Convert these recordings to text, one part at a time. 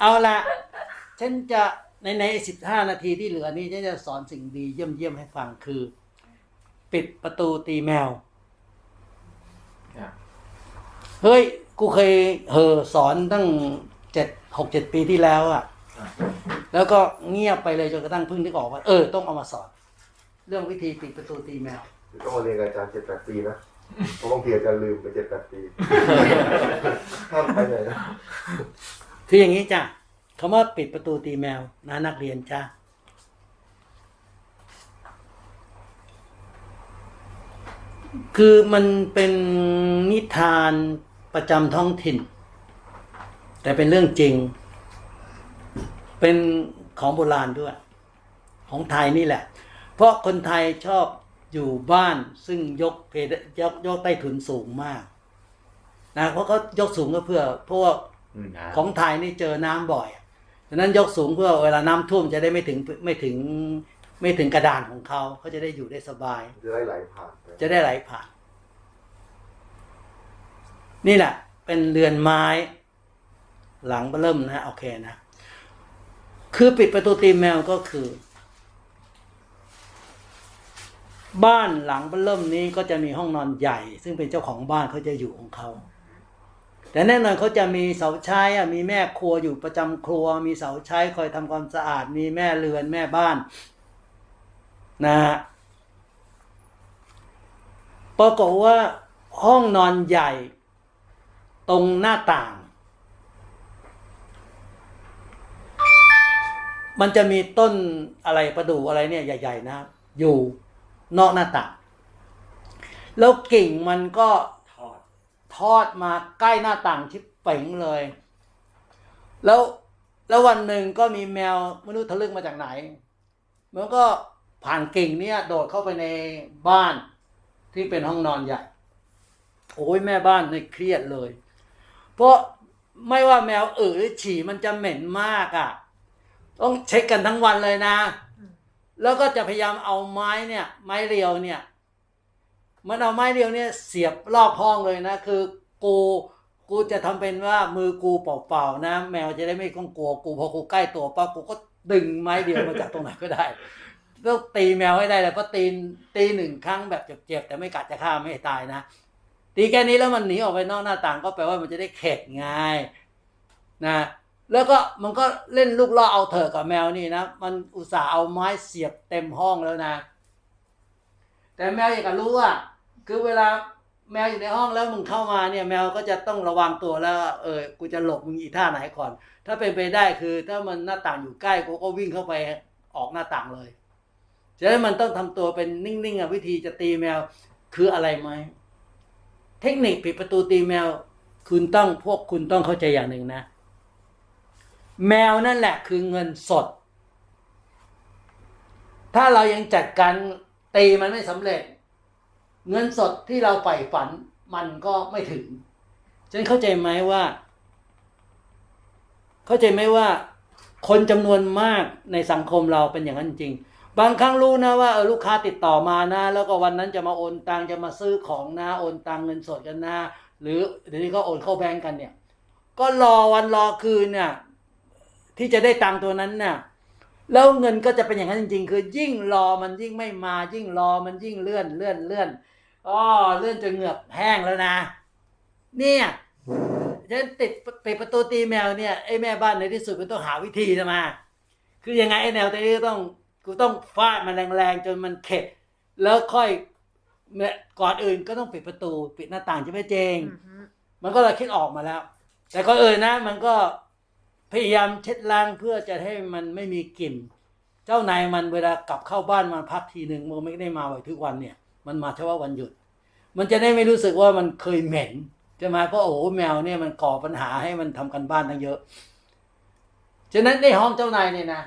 เอาละฉันจะในในสิบห้านาทีที่เหลือนี้ฉันจะสอนสิ่งดีเยี่ยมเยี่ยมๆให้ฟังคือ ปิดประตูตีแมวครับเฮ้ย กูเคยเหอสอนตั้งเจ็ดหกเจ็ดปีที่แล้วอะครับแล้วก็เงียบไปเลยจนกระทั่งเพิ่งนึกออกว่าเออต้องเอามาสอน เรื่องวิธีปิดประตูตีแมวต้องมาเรียนกับอาจารย์เจ็ดแปดปีนะเพราะบางทีอาจารย์ลืมไปเจ็ดแปดปีห้ามไปไหนนะ คืออย่างนี้จ้ะคำว่าปิดประตูตีแมวนะนักเรียนจ้าคือมันเป็นนิทานประจำท้องถิ่น แต่เป็นเรื่องจริง เป็นของโบราณด้วย ของไทยนี่แหละ เพราะคนไทยชอบอยู่บ้านซึ่งยกเพดยกยกใต้ถุนสูงมากนะเพราะเขายกสูงก็เพื่อเพราะว่า ของไทยนี่เจอน้ำบ่อยฉะนั้นยกสูงเพื่อเวลาน้ำท่วมจะได้ไม่ถึงไม่ถึงไม่ถึงกระดานของเขาเขาจะได้อยู่ได้สบาย จะได้ไหลผ่านไปจะได้ไหลผ่าน นี่แหละ เป็นเรือนไม้ หลังเริ่มนะโอเคนะ คือปิดประตูตีแมวก็คือ บ้านหลังเริ่มนี้ก็จะมีห้องนอนใหญ่ ซึ่งเป็นเจ้าของบ้านเขาจะอยู่ของเขา แต่แน่นอนเขาจะมีเสาใช้อะมีแม่ครัวอยู่ประจำครัว มีเสาใช้คอยทำความสะอาด มีแม่เรือนแม่บ้านนะฮะปรากฏว่าห้องนอนใหญ่ตรงหน้าต่าง มันจะมีต้นอะไรประดู่อะไรเนี่ยใหญ่ ๆ นะ อยู่นอกหน้าต่าง แล้วกิ่งมันก็ ทอดมาใกล้หน้าต่างชิบเป๋งเลย แล้วแล้ววันหนึ่งก็มีแมวไม่รู้ทะลึ่งมาจากไหน มันก็ผ่านกิ่งเนี่ยโดดเข้าไปในบ้านที่เป็นห้องนอนใหญ่ โอ้ยแม่บ้านเนี่ยเครียดเลย เพราะไม่ว่าแมวอือหรือฉี่มันจะเหม็นมากอะ่ะ ต้องเช็คกันทั้งวันเลยนะ แล้วก็จะพยายามเอาไม้เนี่ย ไม้เรียวเนี่ย มันเอาไม้เรียวเนี่ยเสียบรอบห้องเลยนะ คือกูกูจะทำเป็นว่ามือกูเปล่าๆนะ แมวจะได้ไม่ต้องกลัวกูพอกูใกล้ตัวปั๊บกูก็ดึงไม้เดียวมาจากตรงไหนก็ได้แล้วตีแมวให้ได้เลยเพราะตีตีหนึ่งครั้งแบบเจ็บๆแต่ไม่กัดจะฆ่าไม่ตายนะ ตีแค่นี้แล้วมันหนีออกไปนอกหน้าต่างก็แปลว่ามันจะได้เข็ดไงนะแล้วก็มันก็เล่นลูกล่อเอาเถอะกับแมวนี่นะมันอุตส่าห์เอาไม้เสียบเต็มห้องแล้วนะ แต่แมวอยากรู้ว่า คือเวลาแมวอยู่ในห้องแล้วมึงเข้ามาเนี่ยแมวก็จะต้องระวังตัวแล้ว เออกูจะหลบมึงอีท่าไหนก่อน ถ้าเป็นไปได้คือ ถ้ามันหน้าต่างอยู่ใกล้กูก็วิ่งเข้าไปออกหน้าต่างเลยฉะนั้นมันต้องทำตัวเป็นนิ่งๆอะวิธีจะตีแมวคืออะไรไหมเทคนิคปิดประตูตีแมว คุณต้องพวกคุณต้องเข้าใจอย่างหนึ่งนะ แมวนั่นแหละคือเงินสด ถ้าเรายังจัดการตีมันไม่สำเร็จ เงินสดที่เราใฝ่ฝันมันก็ไม่ถึงฉันเข้าใจไหมว่า เข้าใจไหมว่า คนจำนวนมากในสังคมเราเป็นอย่างนั้นจริง บางครั้งรู้นะว่าเออลูกค้าติดต่อมานะ แล้วก็วันนั้นจะมาโอนตังจะมาซื้อของนะโอนตังเงินสดกันนะหรือเดี๋ยวนี้ก็โอนเข้าแบงก์กันเนี่ย ก็รอวันรอคืนเนี่ยที่จะได้ตังตัวนั้นน่ะแล้วเงินก็จะเป็นอย่างนั้นจริง ๆ คือยิ่งรอมันยิ่งไม่มายิ่งรอมันยิ่งเลื่อนเลื่อนเลื่อน อ๋อเลื่อนจนเหงือกแห้งแล้วนะ เนี่ยฉันติดปิดประตูตีแมวเนี่ยไอ้แม่บ้านในที่สุดมันต้องหาวิธีจะมา คือยังไงไอ้แนวตัวนี้ก็ต้องกูต้องฟาดมันแรงๆจนมันเข็ด แล้วค่อยเนี่ยก่อนอื่นก็ต้องปิดประตู ปิดหน้าต่างใช่ไหมเจง มันก็เลยคิดออกมาแล้ว แต่ก็เออนะ มันก็พยายามเช็ดล้างเพื่อจะให้มันไม่มีกลิ่น เจ้านายมันเวลากลับเข้าบ้านมาพักทีหนึ่งมันไม่ได้มาบ่อยทุกวันเนี่ย มันมาเฉพาะวันหยุด มันจะได้ไม่รู้สึกว่ามันเคยเหม็นใช่ไหมเพราะโอ้โหแมวเนี่ยมันก่อปัญหาให้มันทำกันบ้านทั้งเยอะ ฉะนั้นในห้องเจ้านายเนี่ยนะ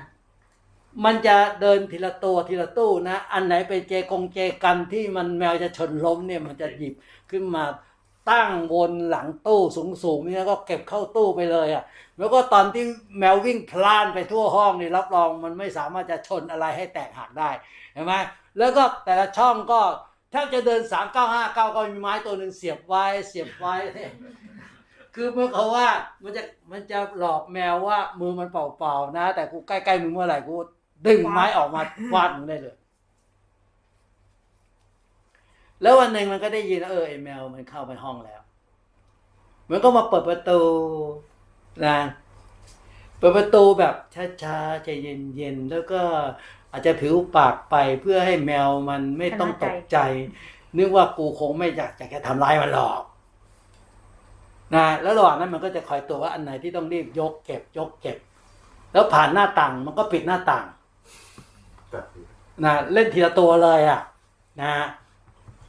มันจะเดินทีละตัวทีละตู้นะ อันไหนเป็นเจกงเจกันที่มันแมวจะชนล้มเนี่ยมันจะหยิบขึ้นมาตั้งบนหลังตู้สูงๆเนี่ยก็เก็บเข้าตู้ไปเลยอะ่ะ แล้วก็ตอนที่แมววิ่งพล่านไปทั่วห้องนี่รับรองมันไม่สามารถจะชนอะไรให้แตกหักได้เห็นไหม แล้วก็แต่ละช่องก็แทบจะเดินสามเก้าห้าเก้าก็มีไม้ตัวหนึ่งเสียบไว้เสียบไว้ คือเมื่อเขาว่ามันจะมันจะหลอกแมวว่ามือมันเปล่าๆนะ แต่กูใกล้ๆมึงเมื่อไหร่กูดึงไม้ออกมาฟาดมึงได้เลย แล้ววันหนึ่งมันก็ได้ยินเออไอแมวมันเข้าไปห้องแล้ว มันก็มาเปิดประตูนะเปิดประตูแบบช้าๆใจเย็นๆแล้วก็ อาจจะผิวปากไปเพื่อให้แมวมันไม่ต้องตกใจ นึกว่ากูคงไม่อยากจะแค่ทำร้ายมันหรอกนะแล้วระหว่างนั้นมันก็จะคอยตัวว่าอันไหนที่ต้องรีบยกเก็บยกเก็บ แล้วผ่านหน้าต่างมันก็ปิดหน้าต่างนะเล่นทีละตัวเลยอะนะ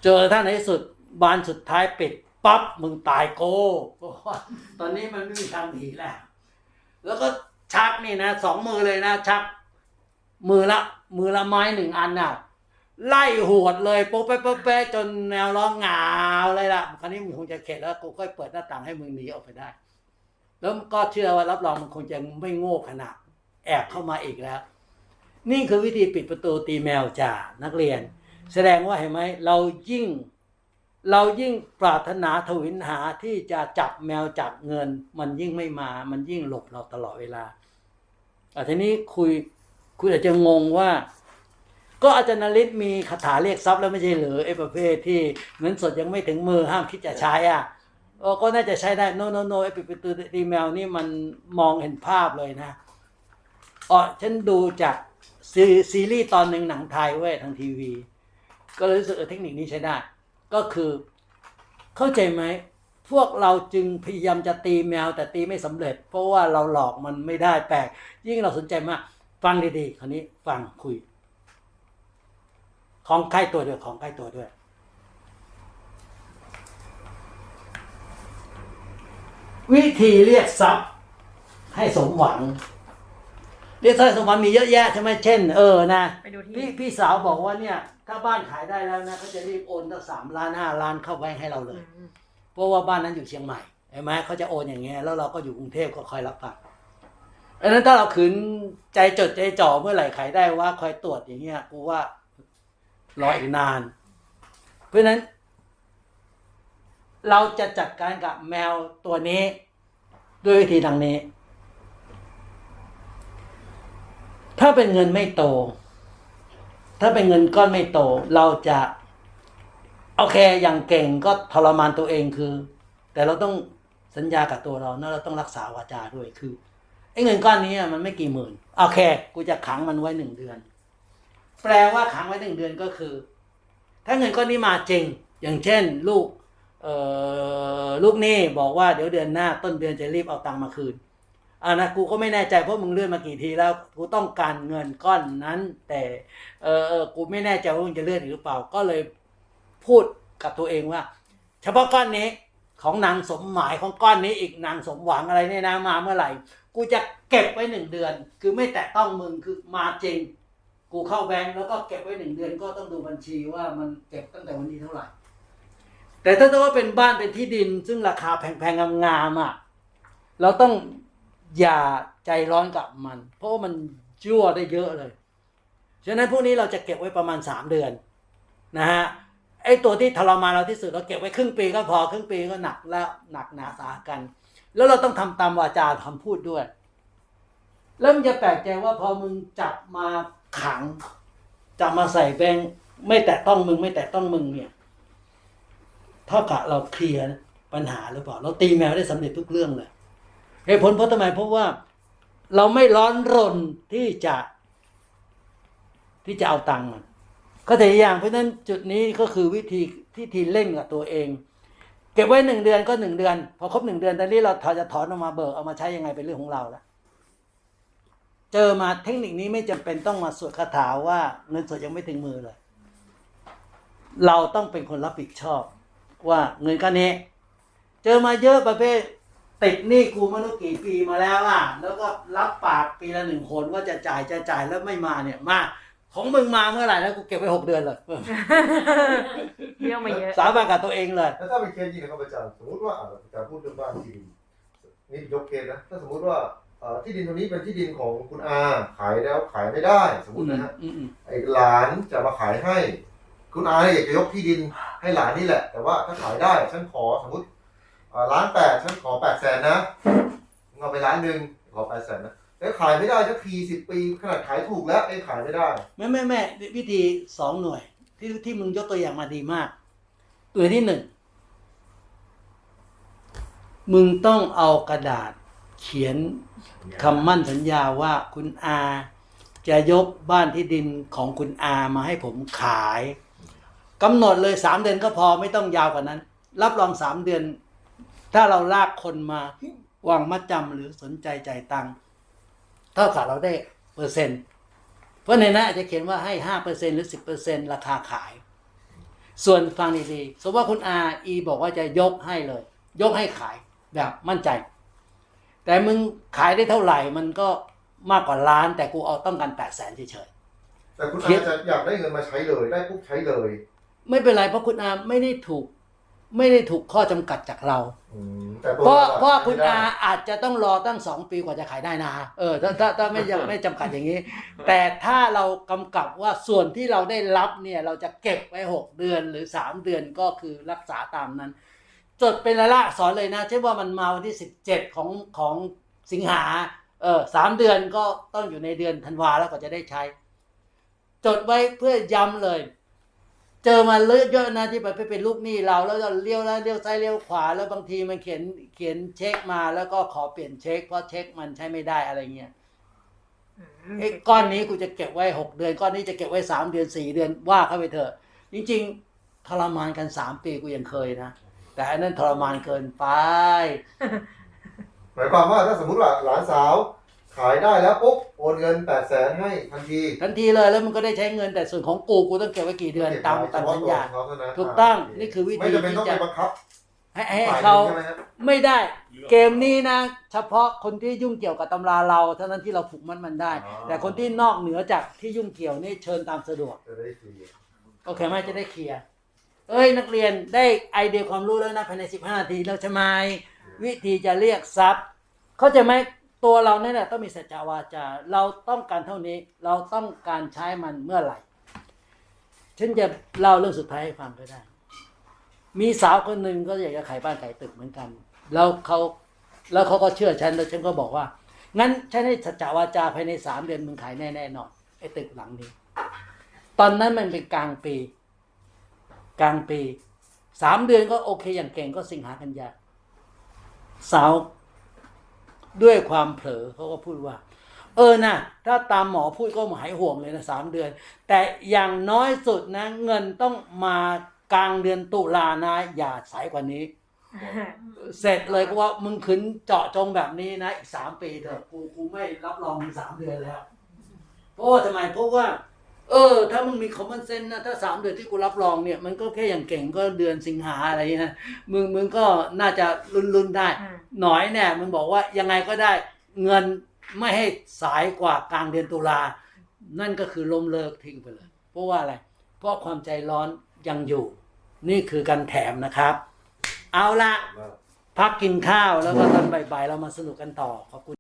เจอท่านในที่สุดบานสุดท้ายปิดปั๊บมึงตายโกเพราะว่าตอนนี้มันไม่มีทางหนีแล้ว แล้วก็ชักนี่นะสองมือเลยนะชัก มือละมือละไม้หนึ่งอันน่ะไล่หวดเลยโป๊ะแป๊ะโป๊ะแป๊ะจนแนวร้องงาวเลยล่ะคราวนี้มึงคงจะเข็ดแล้วกูค่อยเปิดหน้าต่างให้มึงหนีออกไปได้ แล้วก็เชื่อว่ารับรองมันคงจะไม่โง่ขนาดแอบเข้ามาอีกแล้ว นี่คือวิธีปิดประตูตีแมวจ่านักเรียน แสดงว่าเห็นไหมเรายิ่ง เรายิ่งปรารถนาทวินหาที่จะจับแมวจับเงิน มันยิ่งไม่มา มันยิ่งหลบเราตลอดเวลาอะทีนี้คุย คุณอาจจะงงว่า ก็อาจารย์นฤทธิ์มีคาถาเรียกทรัพย์แล้วไม่ใช่เหรือไอ้ประเภทที่เงินสดยังไม่ถึงมือห้ามคิดจะใช้อะก็น่าจะใช้ได้โนโนโนไอ้ปิดประตูตีแมวนี่มันมองเห็นภาพเลยนะอ๋อฉันดูจากซีซีรีส์ตอนหนึ่งหนังไทยเว้ยทางทีวี ก็เลยรู้สึกเออเทคนิคนี้ใช้ได้ ก็คือเข้าใจไหมพวกเราจึงพยายามจะตีแมวแต่ตีไม่สำเร็จ เพราะว่าเราหลอกมันไม่ได้แปลกยิ่งเราสนใจมาก ฟังดีๆคราวนี้ฟังคุย ของใกล้ตัวด้วยของใกล้ตัวด้วยวิธีเรียกทรัพย์ให้สมหวัง เรียกทรัพย์ให้สมหวังมีเยอะแยะใช่ไหมเช่น เออนะไปดูที่ พี่พี่สาวบอกว่าเนี่ย ถ้าบ้านขายได้แล้วนะเขาจะรีบโอนตั้งสามล้านห้าล้านเข้าแบงค์ให้เราเลยอืมเพราะว่าบ้านนั้นอยู่เชียงใหม่เห็นไหมเขาจะโอนอย่างเงี้ยแล้วเราก็อยู่กรุงเทพก็คอยรับฝาก อันนั้นถ้าเราขืนใจจดใจจ่อเมื่อไหร่ขายได้ว่าคอยตรวจอย่างเงี้ยกูว่ารออีกนาน เพราะฉะนั้น เราจะจัดการกับแมวตัวนี้ ด้วยวิธีดังนี้ ถ้าเป็นเงินไม่โต ถ้าเป็นเงินก้อนไม่โต เราจะโอเคอย่างเก่งก็ทรมานตัวเองคือ แต่เราต้องสัญญากับตัวเรานะเราต้องรักษาวาจาด้วยคือ อ้เงินก้อนนี้มันไม่กี่หมื่น โอเค กูจะขังมันไว้หนึ่งเดือน แปลว่าขังไว้หนึ่งเดือนก็คือ ถ้าเงินก้อนนี้มาจริง อย่างเช่น ลูกเอ่อลูกนี้บอกว่าเดี๋ยวเดือนหน้า ต้นเดือนจะรีบเอาตังค์มาคืนอ่านะกูก็ไม่แน่ใจเพราะมึงเลื่อนมากี่ทีแล้ว กูต้องการเงินก้อนนั้น แต่เออเออกูไม่แน่ใจว่ามึงจะเลื่อนหรือเปล่า ก็เลยพูดกับตัวเองว่า เฉพาะก้อนนี้ของนางสมหมายของก้อนนี้อีกนางสมหวังอะไรเนี่ยนะมาเมื่อไหร่ กูจะเก็บไว้หนึ่งเดือน คือไม่แตะต้องมึงคือมาจริง กูเข้าแบงก์แล้วก็เก็บไว้หนึ่งเดือน ก็ต้องดูบัญชีว่ามันเก็บตั้งแต่วันที่เท่าไหร่ แต่ถ้าว่าเป็นบ้านเป็นที่ดิน ซึ่งราคาแพงๆงามๆอะเราต้องอย่าใจร้อนกับมัน เพราะว่ามันยั่วได้เยอะเลยฉะนั้นพวกนี้เราจะเก็บไว้ประมาณสามเดือนนะฮะไอ้ตัวที่ทรมานเราที่สุดเราเก็บไว้ครึ่งปีก็พอครึ่งปีก็หนักแล้วหนักหนาสากัน แล้วเราต้องทำตามวาจาคำพูดด้วย แล้วมันจะแปลกใจว่าพอมึงจับมาขังจับมาใส่แบงไม่แตะต้องมึงไม่แตะต้องมึงเนี่ยเท่ากับเราเคลียร์ปัญหาหรือเปล่า เราตีแมวได้สำเร็จทุกเรื่องเลยเหตุผลเพราะทำไมเพราะว่าเราไม่ร้อนรนที่จะ ที่จะเอาตังค์มันก็แต่อย่างเพราะฉะนั้นจุดนี้ก็คือวิธีที่ทีเล่นกับตัวเอง เก็บไว้หนึ่งเดือนก็หนึ่งเดือน พอครบหนึ่งเดือนตอนนี้เราถอจะถอนออกมาเบิกเอามาใช้ยังไงเป็นเรื่องของเราแล้วเจอมาเทคนิคนี้ไม่จำเป็นต้องมาสวดคาถาว่าเงินสดยังไม่ถึงมือเลย เราต้องเป็นคนรับผิดชอบ ว่าเงินก้อนนี้ เจอมาเยอะประเภทติดหนี้กูมาตั้งกี่ปีมาแล้วอะ แล้วก็รับปากปีละหนึ่งคนว่าจะจ่ายจะจ่ายแล้วไม่มาเนี่ยมา ของมึงมาเมื่อไหร่แล้วกูเก็บไว้หกเดือนเลยเที่ยวมาเยอะ สาบานกับตัวเองเลย แล้วถ้าเป็นเคสจริงนะครับอาจารย์สมมติว่าอ่าอาจารย์พูดเรื่องบ้านที่ดินนี่ยกเคสนะถ้าสมมติว่าเอ่อที่ดินตรงนี้เป็นที่ดินของคุณอาขายแล้วขายไม่ได้ สมมตินะฮะอืมอืมไอ้หลานจะมาขายให้ คุณอาอยากจะยกที่ดินให้หลานนี่แหละ แต่ว่าถ้าขายได้ฉันขอสมมติเอ่อล้านแปดฉันขอแปดแสนนะมึงเอาไปล้านหนึ่งขอแปดแสนนะ แล้วขายไม่ได้สักทีสิบปีขนาดขายถูกแล้วเองขายไม่ได้ ไม่ไม่ไม่วิธีสองหน่วย ที่ที่มึงยกตัวอย่างมาดีมาก ตัวที่หนึ่งมึงต้องเอากระดาษเขียนคำมั่นสัญญาว่าคุณอา จะยกบ้านที่ดินของคุณอามาให้ผมขายกำหนดเลยสามเดือนก็พอไม่ต้องยาวกว่านั้น รับรองสามเดือน ถ้าเราลากคนมาวางมัดจำหรือสนใจจ่ายตังค์ เท่ากับเราได้เปอร์เซ็นต์ เพราะในนั้นอาจจะเขียนว่าให้ห้าเปอร์เซ็นหรือสิบเปอร์เซ็นราคาขาย ส่วนฟังดีๆ สมมติว่าคุณอาอีบอกว่าจะยกให้เลย ยกให้ขายแบบมั่นใจ แต่มึงขายได้เท่าไหร่มันก็มากกว่าล้าน แต่กูเอาต้องการแปดแสนเฉยแต่คุณเขียอานจะอยากได้เงินมาใช้เลย ได้ปุ๊บใช้เลย ๆ ไม่เป็นไรเพราะคุณอาไม่ได้ถูก ไม่ได้ถูกข้อจำกัดจากเรา อืมแต่ตัวเพราะอเพราะว่าคุณไม่ได้อาอาจจะต้องรอตั้งสองปีกว่าจะขายได้นะเออถ้าถ้าถ้าไม่ยังไม่จำกัดอย่างนี้ แต่ถ้าเรากำกับว่าส่วนที่เราได้รับเนี่ยเราจะเก็บไว้หกเดือนหรือสามเดือนก็คือรักษาตามนั้น จดเป็นรายละอักษรเลยนะเช่นว่ามันมาวันที่สิบเจ็ดของของสิงหาเออสามเดือนก็ต้องอยู่ในเดือนธันวาแล้วก็จะได้ใช้ จดไว้เพื่อย้ำเลย เจอมาเลอะเยอะนะที่ไปไปเป็นลูกหนี้เราแล้วก็เลี้ยวแล้วเลี้ยวซ้ายเลี้ยวขวา แล้วบางทีมันเขียนเขียนเช็คมาแล้วก็ขอเปลี่ยนเช็คเพราะเช็คมันใช้ไม่ได้อะไรเงี้ยไอ้ก้อนนี้กูจะเก็บไว้หกเดือน ก้อนนี้จะเก็บไว้สามเดือนสี่เดือนว่าเข้าไปเถอะ จริง ๆ ทรมานกันสามปีกูยังเคยนะแต่อันนั้นทรมานเกินไปหมายความว่าถ้าสมมติว่าหลานสาว ขายได้แล้วปุ๊บโอนเงินแปดแสนให้ทันทีทันทีเลยแล้วมันก็ได้ใช้เงินแต่ส่วนของกูกูต้องเก็บไว้กี่เดือนตามตามสัญญาเฉพะตัวของเท่นั้นถูกต้องานี่คือวิธีไม่จำเป็นต้องที่ไปจะบังคับให้ให้ฝ่ยเขาหนึ่งใช่ไหมฮะไม่ได้ เกมนี้นะ เฉพาะคนที่ยุ่งเกี่ยวกับตำราเราเท่านั้นที่เราผูกมัดมันได้อ๋อแต่คนที่นอกเหนือจากที่ยุ่งเกี่ยวนี่เชิญตามสะดวกจะได้ฟรีโอเคไหมจะได้เคลียร์เอ้ยนักเรียนได้ไอเดียความรู้แล้วนะภายใน 15นาทีแล้วใช่ไหมวิธีจะเรียกทรัพย์ เข้าใจไหม ตัวเราเนี่ยแหละต้องมีสัจจาวาจา เราต้องการเท่านี้เราต้องการใช้มันเมื่อไหร่ฉันจะเล่าเรื่องสุดท้ายให้ฟังก็ได้ มีสาวคนหนึ่งก็อยากจะขายบ้านขายตึกเหมือนกัน แล้วเขาแล้วเขาก็เชื่อฉันแล้วฉันก็บอกว่า งั้นฉันให้สัจจาวาจาภายในสามเดือนมึงขายแน่แน่นอนไอ้ตึกหลังนี้ ตอนนั้นมันเป็นกลางปี กลางปีสามเดือนก็โอเคอย่างเก่งก็สิงหากันยาสาว ด้วยความเผลอเขาก็พูดว่า เออนะถ้าตามหมอพูดก็หายห่วงเลยนะสามเดือน แต่อย่างน้อยสุดนะ เงินต้องมากลางเดือนตุลานะ อย่าสายกว่านี้ เสร็จเลยเพราะว่ามึงขืนเจาะจงแบบนี้นะ อีกสามปีเถอะกูกูไม่รับรองมึงสามเดือนแล้ว เพราะว่าทำไมเพราะว่า เออ ถ้ามึงมีคอมมอนเซนนะถ้าสามเดือนที่กูรับรองเนี่ย มันก็แค่อย่างเก่งก็เดือนสิงหาอะไรเงี้ยมึงมึงก็น่าจะรุนรุนๆได้อืมหน่อยเนี่ยมึงบอกว่ายังไงก็ได้เงินไม่ให้สายกว่ากลางเดือนตุลา นั่นก็คือล้มเลิกทิ้งไปเลย เพราะว่าอะไร เพราะความใจร้อนยังอยู่ นี่คือการแถมนะครับ เอาละพักกินข้าวแล้วก็ตอนบ่ายๆเรามาสนุกกันต่อขอบคุณ